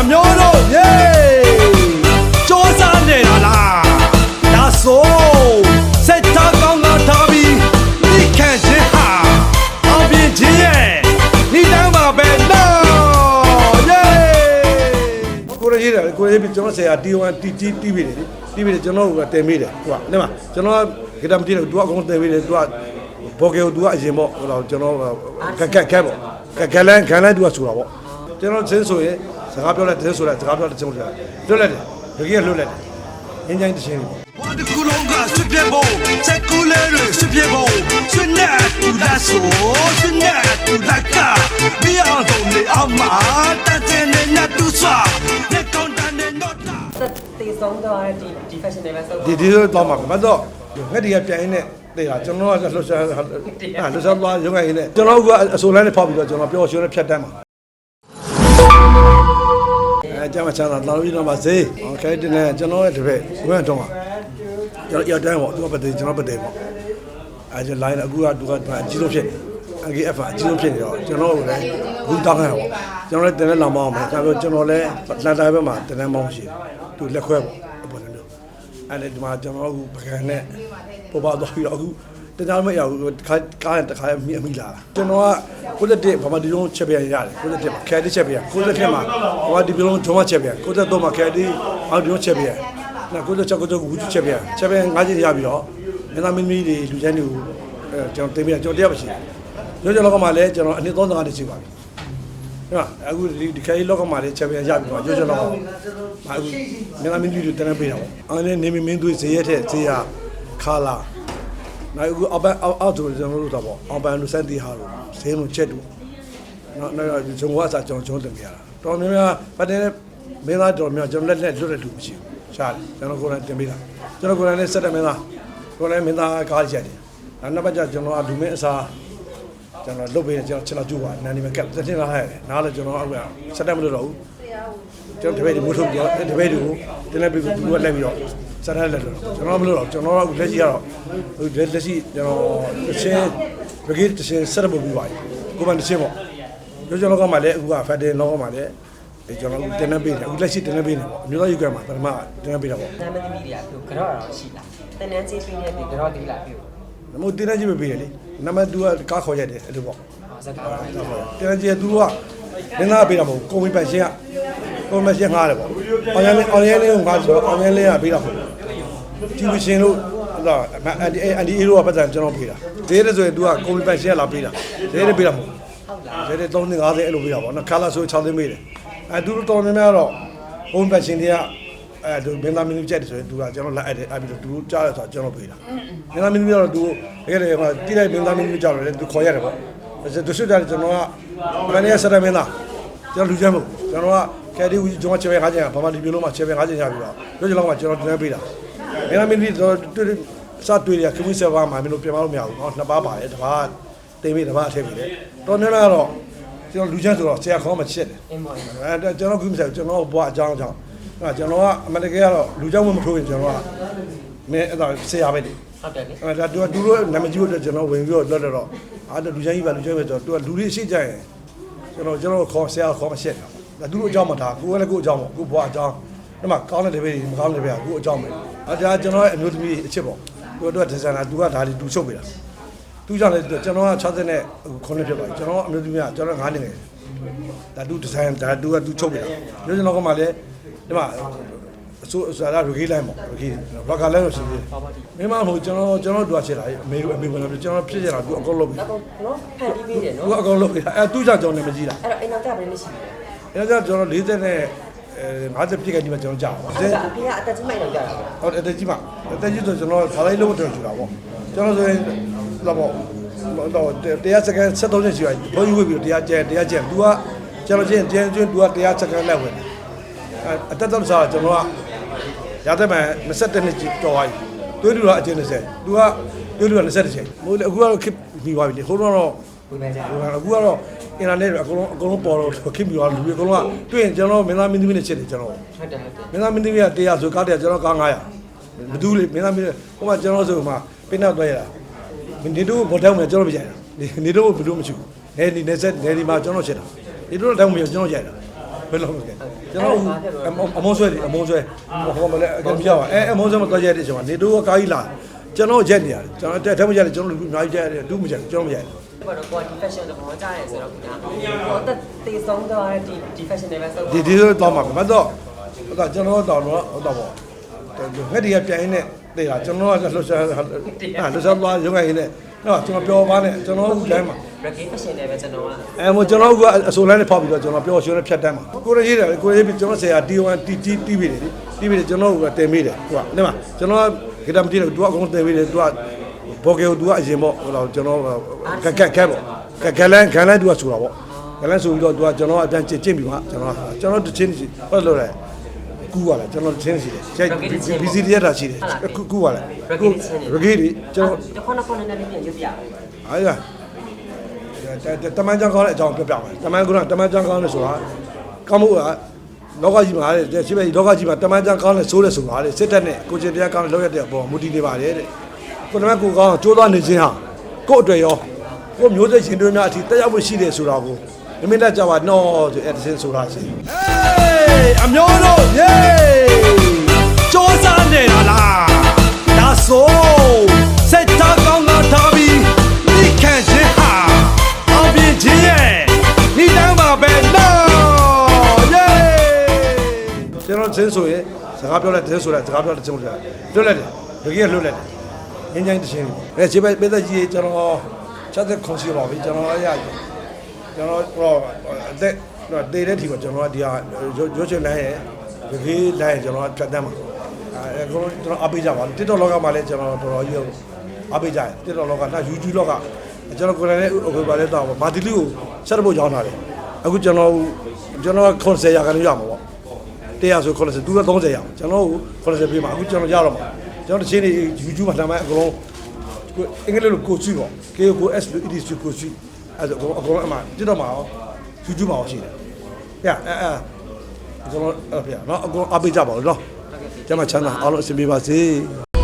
အမျိုးတို့ယေစ조사နေတာလားဒါဆိုစက်သားကောင်းကထားပြီးဒီခံချင်းဟာအောင်ပြင်းခြင်းရဲ့ဒီတန်းမှာပဲနော်ယေကိုရကြီးတယ်ကိုရကြီးကျွန်တော်ဆရာ T1 T2 တီးပြီးတယ်တီးပြီးတယ်ကျွန်တော်ကတင်မိတယ်သူကနိမကျွန်တော်ဂီတာမတီးတယ်သူကအကုန်တင်မိတယ်သူကဘော်ကေကိုသူကအရင်ပေါ့ဟိုတော့ကျွန်တော်ကက်ကက်ကက်ပေါ့ကက်ကက်လန်ကန်လန်သူကဆိုတာပေါ့ကျွန်တော်ချင်းဆိုရင် စကားပြောလိုက်တဲ့ဆိုလိုက်စကားပြောတဲ့ချင်းဆိုလိုက်လွတ်လိုက်တယ်တကယ်လွတ်လိုက်တယ်ငင်းချိုင်းတခြင်းတွေဝါတကူလုံးကစွပြေဘုံစက်ကူလေးတွေစွပြေဘုံစွနေတူလာဆိုစွနေတူလာကဘီအောင်ဆုံးလေအမတတ်တဲ့နေညတူစွာနေကောင်းတဲ့နေတော့တာတေဆုံးတော့ဒီဒီ fashion တွေပဲဆုံးဒီဒီတော့မှာမတော့ငါဒီကပြန်ရင်းနဲ့တဲ့ဟာကျွန်တော်ကလှုပ်ရှားလှုပ်ရှားသွားရုံးကရင်းနဲ့ကျွန်တော်ကအဆိုလန်းနဲ့ဖောက်ပြီးတော့ကျွန်တော်ပြောရွှေနဲ့ဖြတ်တန်းမှာ ကျမချမ်းသာတာလို့ပြတော့ပါစေဟောခိုင်းတင်လဲကျွန်တော်ရဲ့တပည့်ဝမ်းတော့ကျွန်တော်ရတိုင်းပေါ့သူကပတ်တယ်ကျွန်တော်ပတ်တယ်ပေါ့အဲကျွန်တော် line အခုကသူကအကြီးဆုံးဖြစ်အကြီးအဖအကြီးဆုံးဖြစ်နေတော့ကျွန်တော်တို့လည်းဘူးတောင်းရပေါ့ကျွန်တော်လည်းတင်လဲလောင်မအောင်ပေါ့ဒါပေမဲ့ကျွန်တော်လည်းလန်တာဘက်မှာတင်လဲမောင်းရှိသူလက်ခွဲပေါ့အဲ့လိုမျိုးအဲ့ဒါဒီမှာကျွန်တော်အခုပကံနဲ့ပေါ်ပါသွားပြီးတော့အခု တခြားမရဘူးခါကားတခါမိအမိလာတာကျွန်တော်က91ဘာမှဒီလုံးချက်ပြန်ရတယ်91မှာခဲတစ်ချက်ပြန်91မှာဘာဒီလုံးဂျုံမချက်ပြန်93မှာခဲဒီအောက်ဒီလုံးချက်ပြန်နော်96 96ဝူးချက်ပြန်ချက်ပြန်၅ချက်ရပြီးတော့မင်းသားမင်းမီးတွေလူချမ်းတွေကိုအဲကျွန်တော်တင်ပြကျွန်တော်တရားမရှိဘူးရောကျော်လောကမှာလည်းကျွန်တော်အနည်း35နှစ်ရှိပါပြီဟုတ်လားအခုဒီဒီခဲလောကမှာလည်းချက်ပြန်ရပြီးတော့ရောကျော်လောကမှာအခုမင်းသားမင်းမီးတွေတင်ပေးတာပေါ့အဲ့ဒီနေမင်းမင်းသွေးဈေးရက်ထက်ဈေးရခါလာ နောက်အခုအပအောက်အောက်ဆိုကျွန်တော်တို့တော့ပေါ့အောင်ပန်လူစက်တီဟာလို့ဈေးလုံးချက်တူနောက်နောက်ဂျုံဝါစာကျွန်တော်ကျွန်တော်တင်ပြရတာတော်များများပတ်တဲ့မင်းသားတော်များကျွန်တော်လက်လက်လွတ်တဲ့လူမရှိဘူးရှားတယ်ကျွန်တော်ကိုယ်တိုင်တင်ပြတာကျွန်တော်ကိုယ်တိုင်နဲ့ဆက်တဲ့မင်းသားကိုယ်တိုင်မင်းသားကားချက်တယ်နောက်နောက်ပတ်ကျကျွန်တော်အဒူမင်းအစားကျွန်တော်လုတ်ပေးတယ်ကျွန်တော်ချက်တော့ကျူပါနန်ဒီမကပ်တက်တင်လာဟဲ့နားလည်းကျွန်တော်အခုဆက်တယ်မလို့တော့ဘူးကျွန်တော်တပည့်ဒီမိုးထုတ်ပြတပည့်တွေကိုတင်းလက်ပြီးသူကလက်ပြီးတော့ ဆက်တယ်လက်တော့ကျွန်တော်မလို့တော့ကျွန်တော်ကလက်ရှိကတော့လက်ရှိကျွန်တော်တစ်ချင်းဘဂိတစ်ချင်းဆက်ဖို့ပြီးပါပြီကိုယ်မှတစ်ချင်းပေါ့ကျွန်တော်လောကမှာလည်းအခုကဖတ်တယ်လောကမှာလည်းဒီကျွန်တော်တင်နေပေးတယ်အခုလက်ရှိတင်နေပေးနေပေါ့အမျိုးသားယူကမှာပထမတင်နေပေးတာပေါ့နာမည်မိတွေကသူကတော့တော့ရှိလားတန်တန်းချင်းပြင်းနေပြီကတော့ဒီလာပြီနမို့တင်နေကြည့်ပေးတယ်လေနံပါတ်2ကကားခေါ်ရတယ်အဲ့လိုပေါ့ဟောစကားပါတင်နေကြည့်သူကမင်းသားပေးတာမဟုတ်ကိုဝင်းပန်ရှင်းက ကိုမရှင်းငားတယ်ပေါ့အောင်ရလေးအောင်ရလေးကငါဆိုအောင်ရလေးကပေးတာပေါ့တီဗီရှင်လို့ဟောအန်ဒီအန်ဒီအေးတို့ကပတ်စံကျွန်တော်ပေးတာဈေးတဲ့ဆိုရင် तू ကကိုဝင်းပန်ရှင်းကလာပေးတာဈေးတဲ့ပေးတာမဟုတ် ဟုတ်လား ဈေးတဲ့3သိန်း50အဲ့လိုပေးတာပေါ့နော်ခါလာဆို6သိန်းပေးတယ်အဲသူတို့တော်များများတော့ကိုဝင်းပန်ရှင်းတွေကအဲသူမင်းသားမင်းကြီးကြက်တယ်ဆိုရင် तू ကကျွန်တော်လက်အပ်တယ်အဲ့ပြီးတော့ तू ကြားတယ်ဆိုတော့ကျွန်တော်ပေးတာမင်းသားမင်းကြီးကတော့ तू တကယ်တကယ်ဟိုတိလိုက်မင်းသားမင်းကြီးကြောက်တယ် तू ခေါ်ရတယ်ပေါ့ဒါဆိုသူစွတ်တယ်ကျွန်တော်ကမနေ့ကဆက်တယ်မင်းသားကျွန်တော်လူချမ်းမို့ကျွန်တော်က ကယ်ဒီဦးကျွန်တော်ချက်ပဲ၅ကျန်ဘာမှဒီမျိုးလုံးမှာချက်ပဲ၅ကျန်ရပြီးတော့ပြောချင်တော့မှကျွန်တော်တင်ပေးတာမင်းသားမင်းကြီးတော့တွေ့စတွေ့ရခမီးဆယ်ပါမှာမင်းတို့ပြင်မလို့မရဘူးเนาะနှစ်ပါးပါတယ်တစ်ပါးတင်ပေးတစ်ပါးအထည့်ပေးတယ်တော်နေလားတော့ကျွန်တော်လူချမ်းဆိုတော့ဆရာခေါင်းမချက်တယ် အင်းမော် အဲကျွန်တော်ခုမဆက်ကျွန်တော်ဘွားအကြောင်းအကြောင်းအဲကျွန်တော်ကအမတကယ်ကတော့လူကြောင့်မထိုးရင်ကျွန်တော်ကမင်းအဲ့ဒါဆရာပဲလေ ဟုတ်တယ်လေ အဲဒါသူကသူတို့နာမည်ကြီးတို့ကျွန်တော်ဝင်ပြီးတော့လွတ်တော့အားတူလူချမ်းကြီးပါလူချမ်းပဲဆိုတော့သူကလူတွေရှိကြရင်ကျွန်တော်ကျွန်တော်ခေါ်ဆရာခေါ်မရှက်တာဒါ သူတို့အကြောင်းမထားကိုယ်လည်းကိုယ်အကြောင်းပေါ့ကိုယ်ဘွားအကြောင်းဒီမှာကောင်းတဲ့တပည့်တွေမကောင်းတဲ့တပည့်ကကိုယ်အကြောင်းပဲအဲဒါကျွန်တော်ရဲ့အမျိုးသမီးအချစ်ပေါ့သူတို့ကဒီဇိုင်နာသူကဒါလေးသူချုပ်ပေးတာသူကြောင့်လည်းကျွန်တော်က60နဲ့ခုနှစ်ဖြစ်ပါပြီကျွန်တော်အမျိုးသမီးကကျွန်တော်9နှစ်ငယ်ဒါတူဒီဇိုင်းဒါတူကတူချုပ်ပြတာမျိုးကျွန်တော်ကမှလည်းဒီမှာအစိုးအစားရဂီလိုင်းပေါ့ဂီဘကလည်းလို့ရှိသေးတယ်မင်းမဟုတ်ကျွန်တော်ကျွန်တော်တို့ကချက်လာအမေအမေဝင်လာကျွန်တော်ဖြစ်ကြတာသူအကုန်လုပ်ပြီတော့နော်ဖန်ပြီးပေးတယ်သူနော်အကုန်လုပ်ပြီအဲသူကြောင့်ကျွန်တော်လည်းမကြည့်တာအဲ့တော့အိမ်နောက်ကြဘယ်လိုရှိလဲ အဲဒါကြောင့်ကျွန်တော်40နဲ့အဲ50ပြည့်ကနေမှကျွန်တော်ကြာပါ ဟုတ်ကအဖေကအတက်ကြီးမိုက်တော့ကြတာပေါ့ ဟုတ်တယ်တကြီးမတကြီးဆိုကျွန်တော်ခါလိုက်လို့တော်ချူတာပေါ့ကျွန်တော်ဆိုရင်တော့ပေါ့တော့တရားစကန်73ချက်ရှိပါဘိုးကြီးဝေးပြီးတရားကျဲတရားကျဲ तू ကကျွန်တော်ချင်းကျင်းကျွန်း तू ကတရားစကန်လက်ဝင်တယ်အဲအတက်တော့စားကျွန်တော်ကရတဲ့မှ22နှစ်ကျော်သွားပြီတွေးတူတော့အချင်း20 तू ကတွေးတူတော့20ချိန်မို့လေအခုကတော့ခစ်ပြီးသွားပြီလေခုတော့တော့ ဝေဖန်ကြ အခုကတော့ အင်တာနက်အကုန်လုံးအကုန်လုံးပေါ်တော့ခစ်ပြီးသွားလူတွေအကုန်လုံးကတွေ့ရင်ကျွန်တော်မင်းသားမင်းသမီးနဲ့ချစ်တယ်ကျွန်တော်ဟုတ်တယ်ဟုတ်တယ်မင်းသားမင်းသမီးကတရားဆိုကားတရားကျွန်တော်ကား900ဘယ်သူလေမင်းသားမင်းဟိုမှာကျွန်တော်ဆိုမှာပင်းနောက်သွားရတာနေတို့ဘောတောင်းမယ်ကျွန်တော်မကြိုက်တာနေတို့ဘယ်လိုမချူနေဒီနေဆက်နေဒီမှာကျွန်တော်ချက်တာနေတို့တောင်းမယ်ကျွန်တော်ကြိုက်တာဘယ်လိုလဲကျွန်တော်အမုံဆွဲတယ်အမုံဆွဲဟောမလဲအကောင်ပြောအဲအမုံဆွဲမတော့ရတဲ့အချိန်မှာနေတော့ကားကြီးလာ ကျွန်တော်ရက်နေရတယ်ကျွန်တော်တက်ထမရက်တယ်ကျွန်တော်လူအများကြီးတက်ရတယ်ဒုမရက်ကျွန်တော်မရက်ဘာလို့ကွာဒီ fashion တော့ဘောကြရဲဆိုတော့ခင်ဗျာဟောတက်တေဆုံးသွားတဲ့ဒီဒီ fashion တွေပဲဆိုဒီဒီဆိုတော့မှာမတော့ဟိုကကျွန်တော်တော့တော့ဟိုတော့ပေါ့ငက်ဒီကပြန်ရင်းနဲ့တေးတာကျွန်တော်ကလှရှာဟာလှရှာသွားရုံးရင်းနဲ့နော်ကျွန်တော်ပြောပါနဲ့ကျွန်တော်ဦးတိုင်းမှာ reggae fashion တွေပဲကျွန်တော်ကအဲမို့ကျွန်တော်ကအစိုးလန်းနဲ့ဖောက်ပြီးတော့ကျွန်တော်ပြောရွှေနဲ့ဖြတ်တန်းမှာကိုရရေးတယ်ကိုရရေးပြီးကျွန်တော်ဆရာ T1 T T T ပြီးတယ်တီးပြီးတယ်ကျွန်တော်ကတင်မိတယ်သူကအဲ့မှာကျွန်တော် ဂီတာမတီးတယ်သူကအကုန်တင်ပြီးတယ်သူကဘောကေကိုသူကအရင်ပေါ့ဟိုတော့ကျွန်တော်ကက်ကက်ခဲပေါ့ကက်ကက်လန်ကန်လန်သူကဆိုတာပေါ့ကလန်ဆိုပြီးတော့သူကကျွန်တော်အပြန်ကျင့်ကျင့်ပြီးမှကျွန်တော်ကျွန်တော်တချင်းစီဟုတ်လို့လေကူရလာကျွန်တော်တချင်းစီတယ်ကျက်ဘီစီရတာရှိတယ်ကူကူရလာရဂေးဒီကျွန်တော်တခွန်းခွန်းနဲ့လည်းပြန်ရွတ်ပြအားရတမန်ကြောင်ကောင်းတဲ့အကြောင်းပြောပြမယ်တမန်ကတမန်ကြောင်ကောင်းလဲဆိုတာကောင်းမှုက လောကကြီးမှာတဲ့ရှိပဲလောကကြီးမှာတမန်ကြောင်ကောင်းလဲဆိုးတယ်ဆိုတာတဲ့စစ်တပ်နဲ့ကိုကျင်တရားကောင်းလဲလောက်ရတဲ့အပေါ်မူတည်နေပါတယ်တဲ့ကိုတမန်ကိုကောင်းကြိုးစားနေခြင်းဟာကို့အတွက်ရောကို့မျိုးစိတ်ရှင်တွေများအထိတက်ရောက်ဖို့ရှိတယ်ဆိုတာကိုမိမိတက်ကြပါနော်ဆိုအဲ့ဒါစင်ဆိုတာရှိဟေးအမျိုးတို့ယေစ조사နေတာလားဒါဆို ကျွန်တော်စင်ဆိုရင်စကားပြောလိုက်တဲ့ဆိုလိုက်စကားပြောတဲ့ချင်းလို့လွတ်လိုက်တယ်တကယ်လွတ်လိုက်တယ်ငင်းငိုင်းတချင်းအဲခြေပဲပဲသက်ကြီးကျွန်တော်ချက်တဲ့ခွန်စီပါပြီကျွန်တော်အရာကျွန်တော်တော့အသက်တော့တေးတဲ့ทีကကျွန်တော်ကဒီဟာရွှေချွေလမ်းရဲ့တကယ်လမ်းရဲ့ကျွန်တော်ဖြတ်တမ်းမှာအဲကျွန်တော်ကျွန်တော်အပေးကြပါတစ်တော်လောကမှာလည်းကျွန်တော်တော်တော်ကြီးအပေးကြတယ်တစ်တော်လောကဒါ YouTube လောကကျွန်တော်ကိုယ်တိုင်လည်းဟိုပါလဲတော့မာတီလီကိုဆက်ဖို့ကြောင်းထားတယ်အခုကျွန်တော်ကျွန်တော်90ရာခိုင်နှုန်းရမှာပေါ့ တရားဆို90သူက30ရအောင်ကျွန်တော်ကို90ပေးမှာအခုကျွန်တော်ရတော့မှာကျွန်တော်တစ်ချိန်နေ YouTube မှာလှမ်းမဲ့အကုန်လုံးအင်္ဂလိပ်လိုကိုစုပေါ့ K O S L E D S ကိုစုအဲ့ဒါအကုန်လုံးအမှတိတော့မှာရော YouTube မှာရောရှိတယ်ပြအဲအဲကျွန်တော်အဲ့ပြနော်အကုန်အပေးကြပါဦးနော်ကျမချမ်းသာအားလုံးအဆင်ပြေပါစေ